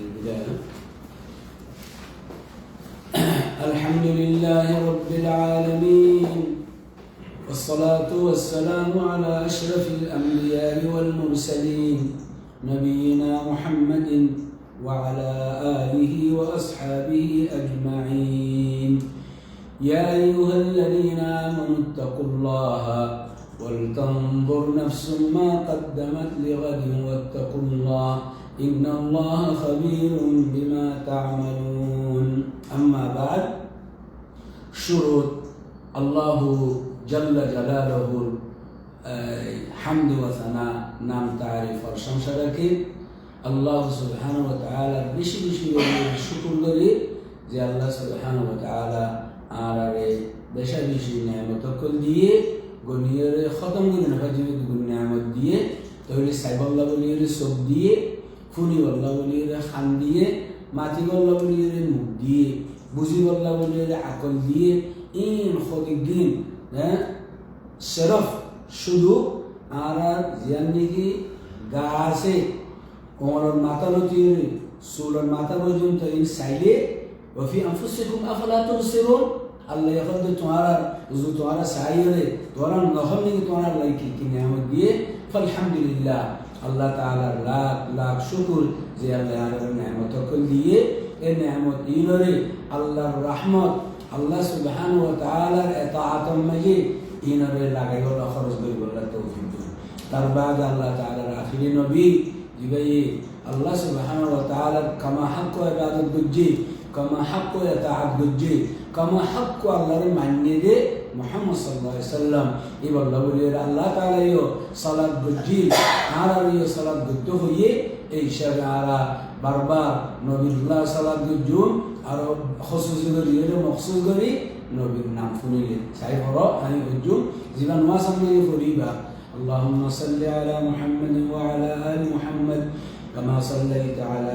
البداية. الحمد لله رب العالمين والصلاة والسلام على أشرف الأنبياء والمرسلين نبينا محمد وعلى آله وأصحابه أجمعين. يا أيها الذين آمنوا اتقوا الله ولتنظر نفس ما قدمت لغد واتقوا الله إن الله خبير بما تعملون أما بعد شروط الله جل جلاله حمد وثناء নাম তারিফ আর প্রশংসা রাখি আল্লাহ সুবহানাহু ওয়া তাআলা বেশি বেশি শুকর করি যে আল্লাহ সুবহানাহু ওয়া তাআলা আর আরে বেশা বেশি নিয়ামত কল দিয়ে গনিয়ের খতম করে না জীবিত গুণ নিয়ামত দিয়ে তাহলে সাইবাল্লাহ বলিয়ে সব দিয়ে ফুনি বল্লা বলিয়ে খান দিয়ে মাটি বল্লা বলিয়ে মুখ দিয়ে বুঝি বল্লা বলিয়ে আকল দিয়ে ইন খতিক দিন হ্যাঁ সেরফ শুধু আর আর জিয়ান নাকি গা আছে কোমরের মাথা লতিয়ে চুলের মাথা পর্যন্ত ইন সাইডে وفي أنفسكم أفلا تبصرون আল্লাহ এখন তো তোমার যে তোমার সাইরে তোমার নহম নাকি তোমার লাইকি কি নিয়ামত দিয়ে আলহামদুলিল্লাহ আল্লাহ তালার লাখ লাখ শুকুর যে আল্লাহ নেহমত দিয়ে, এ নেহমত ইলরে আল্লাহর রহমত। আল্লাহ সুবহান ও তালার এত আতঙ্কে ইনরে লাগাই হল খরচ করি বললার তৌফিক তার বাদ আল্লাহ তালার আখিরি নবী জিবাই আল্লাহ সুবহান ও তালার কামা এবাদত বুঝি কামা হক ইতাআত বুঝি কামা হক আল্লাহর মান্য দে মোহাম্মদ সাল্লাহ সাল্লাম এবার বলিয়ে আল্লাহ তালাইও সালাদ বুঝি আর আর ইয়ে সালাদ বুদ্ধ হইয়ে এই হিসাবে আরা বারবার নবীল্লাহ সালাদ বুঝুন আর খসুস করি এটা মখসুস করি নবীর নাম শুনিলে চাই হর আমি বুঝুন যিমান মাস আমি করিবা اللهم صل على محمد وعلى آل محمد كما صليت على